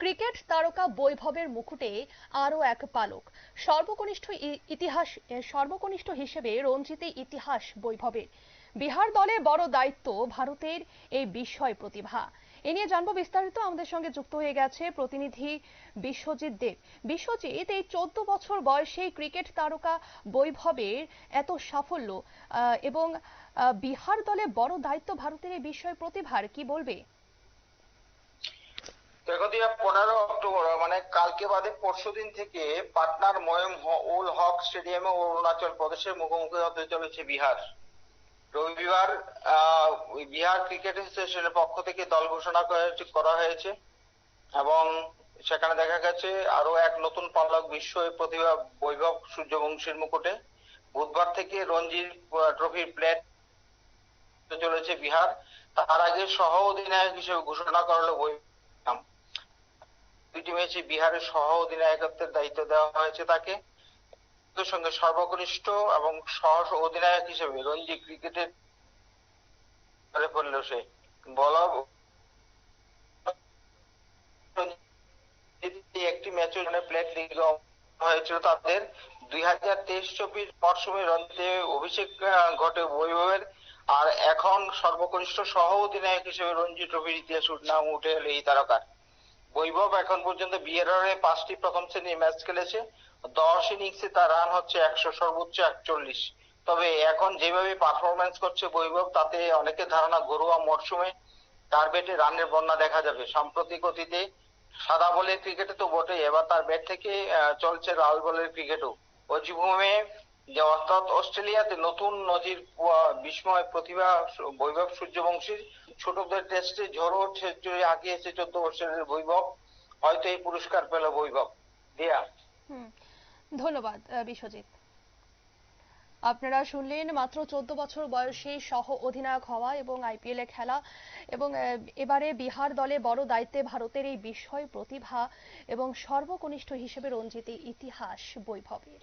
Cricket তারকা বৈভবের মুকুটে আরও এক পালক। সর্বকনিষ্ঠ ইতিহাস সর্বকনিষ্ঠ হিসেবে রঞ্জিতে ইতিহাস বৈভবের। বিহার দলে বড় দায়িত্ব ভারতের এই বিস্ময় প্রতিভা। এ নিয়ে জানব বিস্তারিত। আমাদের সঙ্গে যুক্ত হয়ে গেছে প্রতিনিধি বিশ্বজিৎ দেব। বিশ্বজিৎ, এই চোদ্দ বছর বয়সে ক্রিকেট তারকা বৈভবের এত সাফল্য এবং বিহার দলে বড় দায়িত্ব ভারতের এই বিস্ময় প্রতিভার, কি বলবে? দিয়া পনেরো অক্টোবর মানে কালকে বাদে পরশু দিন থেকে পাটনার ময়ম উল হক স্টেডিয়ামে অরুণাচল প্রদেশের মুখোমুখি হতে চলেছে বিহার। রবিবার বিহার ক্রিকেট অ্যাসোসিয়েশনের পক্ষ থেকে দল ঘোষণা করা- হয়েছে এবং সেখানে দেখা গেছে আরও এক নতুন পালক বিশ্ব প্রতিভা বৈভব সূর্যবংশীর মুকুটে। বুধবার থেকে রঞ্জি ট্রফির প্লেট চলেছে বিহার। তার আগে সহ অধিনায়ক হিসেবে ঘোষণা করালো বৈভব দুইটি ম্যাচে বিহারের সহ অধিনায়কত্বের দায়িত্ব দেওয়া হয়েছে তাকে। সঙ্গে সর্বকনিষ্ঠ এবং সহ অধিনায়ক হিসেবে রঞ্জি ক্রিকেটের করে ফেলল সে বল একটি ম্যাচ প্লেট লিগ হয়েছিল তাদের। দুই হাজার তেইশ চব্বিশ মরশুমে রঞ্জিতে অভিষেক ঘটে বৈভবের আর এখন সর্বকনিষ্ঠ সহ অধিনায়ক হিসেবে রঞ্জি ট্রফির ইতিহাস নাম উঠে এলো এই তারকার। বৈভব এখন পর্যন্ত বিহারে পাঁচটি প্রথম শ্রেণির ম্যাচ খেলেছে। দশ ইনিংসে তার রান হচ্ছে একশো সর্বোচ্চ একচল্লিশ। তবে এখন যেভাবে পারফরমেন্স করছে বৈভব, তাতে অনেকের ধারণা ঘরোয়া মরশুমে তার ব্যাটে রানের বন্যা দেখা যাবে। সাম্প্রতিক অতীতে সাদা বলের ক্রিকেটে তো বটে এবার তার ব্যাট থেকে চলছে লাল বলের ক্রিকেটও। অজিভূমে যে অর্থাৎ অস্ট্রেলিয়াতে নতুন নজির বিস্ময় প্রতিভা বৈভব সূর্যবংশীর ছোটদের টেস্টে ঝড়ো সেঞ্চুরি হাঁকিয়েছে চোদ্দ বছরের বৈভব, হয়তো এই পুরস্কার পেল বৈভব। দিয়া। ধন্যবাদ বিশ্বজিৎ। আপনারা শুনলেন মাত্র চোদ্দ বছর বয়সে সহ অধিনায়ক হওয়া এবং আইপিএল খেলা এবং এবারে বিহার দলে বড় দায়িত্বে ভারতের এই বিস্ময় প্রতিভা এবং সর্বকনিষ্ঠ হিসেবে রঞ্জিত ইতিহাস বৈভবের।